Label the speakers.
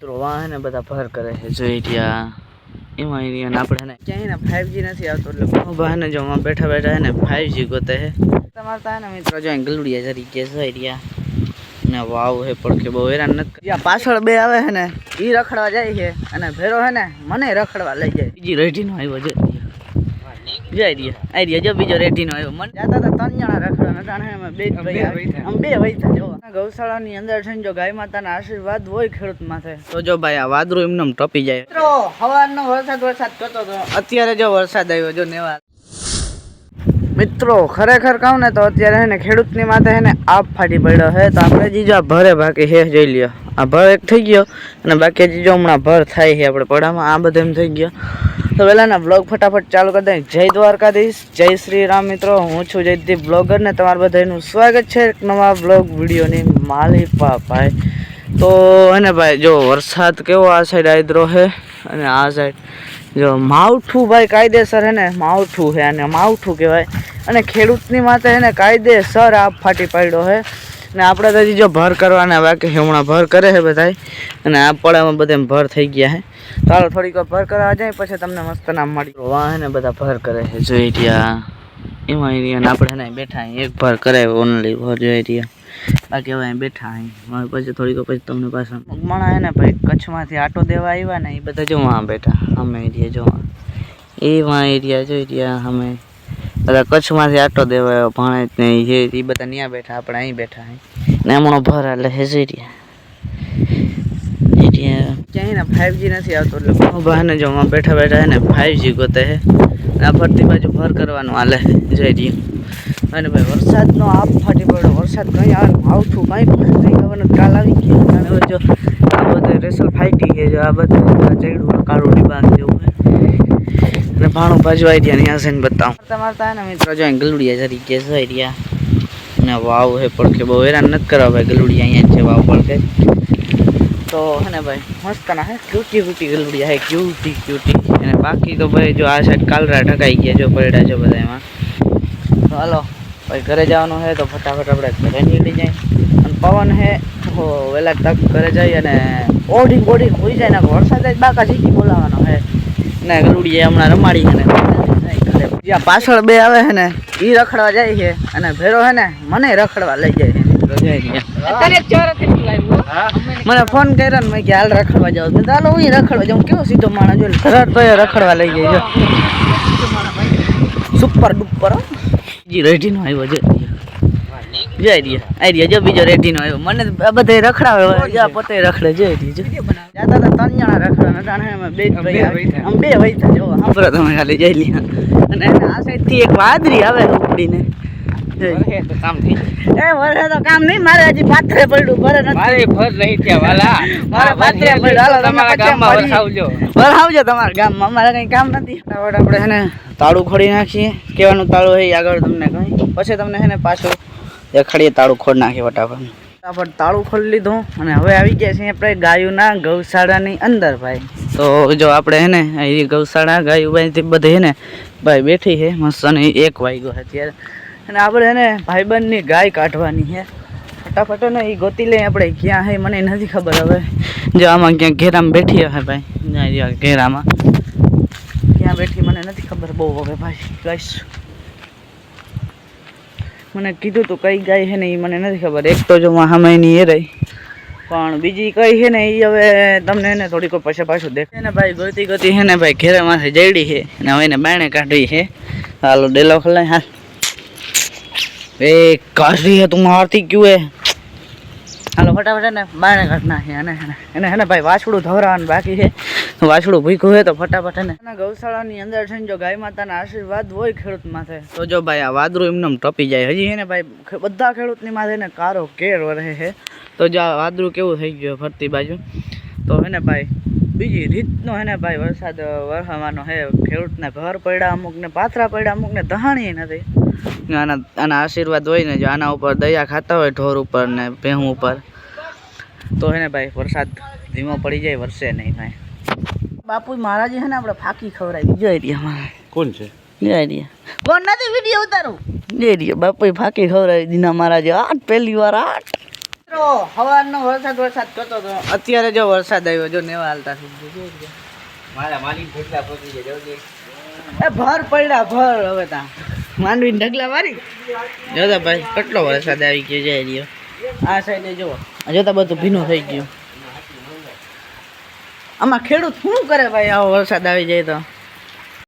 Speaker 1: મિત્રો, વાહન બધા ભર કરે છે, જોઈ રહ્યા. એમાં એરિયા આપણે ને ક્યાંય ને ફાઈવજી નથી આવતો, એટલે બહાને જો આમાં બેઠા બેઠા હે ને ફાઈવજી ગોતે છે. તમારે ત્યાં મિત્રો, જો ગલુડિયા ગલુડિયા તરીકે જોઈ રહ્યા. ને વાવ હે પડખે બહુ હેરાન નથી. પાછળ બે આવે છે ને એ રખડવા જાય છે, અને ભેરો હે ને, મને રખડવા લઈ જાય. બીજી રેઢીનો આવ્યો છે. જઈ રહ્યા આઈ રહ્યા જો બીજો રેઢીનો આવ્યો. મને જાતા હતા ત્રણ જણા રખડવા. નટાણે અમે બે. આમ બે વૈતા જો ગૌશાળાની અંદર છે જો ગાય માતાના આશીર્વાદ હોય ખેડૂત માથે તો જો ભાઈ આ વાદરું એમને ટપી જાય. મિત્રો હવાનો વરસાદ વરસાદ કરતો હતો અત્યારે જો વરસાદ આવ્યો જો નેવા. મિત્રો ખરેખર કહું ને તો અત્યારે હે ને ખેડૂતની માથે હે ને આપ ફાટી પડ્યો હે તો આપણે જીજો ભરે બાકી હે જોઈ લ્યો. આ ભર એક થઈ ગયો અને બાકી જીજો હમણાં ભર થાય છે આપણે પડામાં, આ બધું એમ થઈ ગયો. તો પહેલાંના બ્લોગ ફટાફટ ચાલુ કરી દઈએ જય દ્વારકાધીશ, જય શ્રી રામ મિત્રો. હું છું જયદીપ બ્લોગર ને તમારા બધાનું સ્વાગત છે એક નવા બ્લોગ વિડીયોની માલિપા ભાઈ તો એને ભાઈ, જો વરસાદ કેવો આ સાઈડ આદરો છે અને આ સાઈડ જો માવઠું ભાઈ કાયદેસર હે ને, માવઠું છે અને માવઠું કહેવાય. અને ખેડૂતની માથે હે ને કાયદેસર આ ફાટી પડ્યો છે. ને આપણે તો જો ભર કરવાના બાકી હમણાં ભર કરે છે બધા અને આ પડામાં બધા ભર થઈ ગયા છે. ચાલો, થોડીક વાર ભર કરવા જાય, પછી તમને મસ્ત નામ મળી વાહને બધા ભર કરે છે. જોઈ રહ્યા. એમાં એરિયા આપણે ને બેઠા એક ભર કરે ઓનલી ભર જોઈ રહ્યા. બાકી હવે બેઠા હવે પછી થોડીક પછી તમને પાછા મગમાણા હે ને, ભાઈ, કચ્છમાંથી આટો દેવા આવ્યા ને, એ બધા જોવા બેઠા. અમે એરિયા જોવા. એ વાં એરિયા જોઈ રહ્યા, અમે. બધા કચ્છમાંથી આટો દેવા આવ્યા ભાણે જ ને એ એ બધા ત્યાં બેઠા આપણે અહીં બેઠા અહીં ને હમણાં ભર એટલે હે જોઈ રહ્યા એરિયા ક્યાંય ને ફાઈવજી નથી આવતો એટલે. બહાને જો આમાં બેઠા બેઠા હે ને ફાઈવજી ગોતે છે અને આ ફરતી બાજુ ભર કરવાનું હાલે છે જઈ રહ્યું અને ભાઈ વરસાદનો આપ ફાટી પડ્યો. વરસાદ કંઈ આવે આવતું કંઈ પણ નહીં ખબર કાલ આવી ગયો. અને હવે જો આ બધે રેસલ ફાઈટી છે. જો આ બધે ચડ્યું કાળું ડિબાંગ જેવું છે અને ભાણું આવી ગયા ત્યાં છે ને બતાવું. તમારે તા ને મિત્રો જો ગલુડિયા જરી કે જોઈ રહ્યા અને વાવ હે પડખે, બહુ હેરાન નથી કરવા ભાઈ ગલુડિયા અહીંયા છે વાવ પડખે. તો હે ને ભાઈ, મસ્ત ના હે ક્યુટી ક્યુટી ગલુડિયા હે ક્યુટી ક્યુટી અને બાકી તો ભાઈ જો આ સાઈડ કાલરા ઢકાઈ ગયા જો પડ્યા છે બધા એમાં. તો હાલો, ભાઈ ઘરે જવાનું છે તો ફટાફટ આપણે ઘરે નીકળી જાય. અને પવન હે વહેલા તક ઘરે જઈ અને ઓઢી બોડી હોઈ જાય ને વરસાદ બાકા શીખી બોલાવાનો હે. ને ગલુડીએ હમણાં રમાડી છે ને. જ્યાં પાછળ બે આવે છે ને એ રખડવા જાય છે અને ભેરો છે ને મને રખડવા લઈ જાય છે. મને ફોન કર્યો ને મેં કે હાલ રખડવા જાવ તો ચાલો હું રખડવા જાઉં. કેવો સીધો માણસ જો સરળ તો એ રખડવા લઈ જાય જો સુપર ડુપર. જી રેઢીનો આવ્યો છે. જય રહ્યા આઈ રહ્યા જો બીજો રેઢીનો આવ્યો. મને આ બધે રખડાવે જા પોતે રખડે જય રહી જો. જાતા તા ત્રણ જણા રખડા નટાણે અમે બે આમ બે વૈતા જો સાંભળો તમે ખાલી જય લ્યા અને આ સાઈડથી એક વાદરી આવે ઉપડીને કામ નહીં મારે હજી પાથરે પડ્યું ભરે નથી.
Speaker 2: ભર નહીં ત્યાં વાલા.
Speaker 1: મારે પાથરે પડ્યું. હાલો
Speaker 2: તમારા ગામમાં. વરસાવજો.
Speaker 1: વરસાવજો તમારા ગામમાં અમારે કંઈ કામ નથી. આપણે છે તાળું ખોડી નાખીએ. કેવાનું તાળું એ આગળ તમને કહી. પછી તમને છે ને પાછું દેખાડીએ તાળું ખોડ નાખીએ ફટાફટ. ફટાફટ તાળું ખોલી લીધું અને હવે આવી ગયા છીએ આપણે ગાયોના ગૌશાળાની અંદર ભાઈ. તો જો આપણે હે ને અહીં ગૌશાળા ગાયું ભાઈ બધે હે ને ભાઈ બેઠી છે મસ્ત અને એક વાગ્યો અત્યારે. અને આપણે હે ને ભાઈબંધની ગાય કાઢવાની છે ફટાફટ ને એ ગોતી લઈએ આપણે ક્યાં હે મને નથી ખબર હવે. જો આમાં ક્યાંક ઘેરામાં બેઠી હશે ભાઈ. ઘેરામાં. ક્યાં બેઠી મને નથી ખબર બહુ હવે ભાઈ ગાઈશ મને કીધું તું કઈ ગાય છે ને એ મને નથી ખબર. એક તો જો સામેની એ રહી, પણ બીજી કઈ છે ને એ હવે તમને એને થોડીક પછી પાછું દેખે. ને ભાઈ ગોતી ગોતી છે ને ભાઈ માસે જયડી છે અને હવે એને બાણે કાઢી છે. હાલો ડેલો ખલાય, હાલ. એ કાઢી હે તું મારતી ક્યું હે હાલો, ફટાફટ એને બાણે કાઢ નાખી અને એને હે ને ભાઈ વાછડું ધવરાવાનું બાકી છે. વાછડું ભૂખ્યું હોય તો ફટાફટ એને અને ગૌશાળાની અંદર છે ને જો ગાય માતાના આશીર્વાદ હોય ખેડૂત માથે, તો જો ભાઈ આ વાદરું એમને ટપી જાય. હજી એને ભાઈ બધા ખેડૂતની માથે એને કારો કેર વરે છે. તો જો આ વાદરું કેવું થઈ ગયું ફરતી બાજુ. તો હે ને ભાઈ બીજી રીતનો હે ને ભાઈ વરસાદ વરસાવાનો હે ખેડૂતને ઘર પડ્યા અમુકને, પાથરા પડ્યા અમુકને દહાણી નથી. આના આના આશીર્વાદ હોય ને જો આના ઉપર દયા ખાતા હોય ઢોર ઉપર ને ભેહું ઉપર તો હે ને ભાઈ વરસાદ ધીમો પડી જાય વરસે નહીં ભાઈ. બાપુ મહારાજ હે ને આપણે ફાકી ખવડાવી જય રહ્યા મારા
Speaker 2: કોણ છે?
Speaker 1: જય રહ્યા કોણ નથી વીડિયો ઉતારું? જય રહ્યા બાપુ ફાકી ખવડાવી દીના મહારાજે. આઠ પહેલી વાર આઠ. તો વરસાદ વરસાદ કરતો હતો અત્યારે જો વરસાદ આવ્યો જો નેવા હાલતા થઈ
Speaker 2: મારા માલિક પહોંચી
Speaker 1: ભર પડ્યા ભર હવે તા. માંડવી ઢગલા મારી જોતા ભાઈ, કેટલો વરસાદ આવી ગયો જાય રહ્યો આ સાઈડે જુઓ જોતા બધું ભીનું થઈ ગયું. આમાં ખેડૂત શું કરે ભાઈ આવો વરસાદ આવી જાય તો?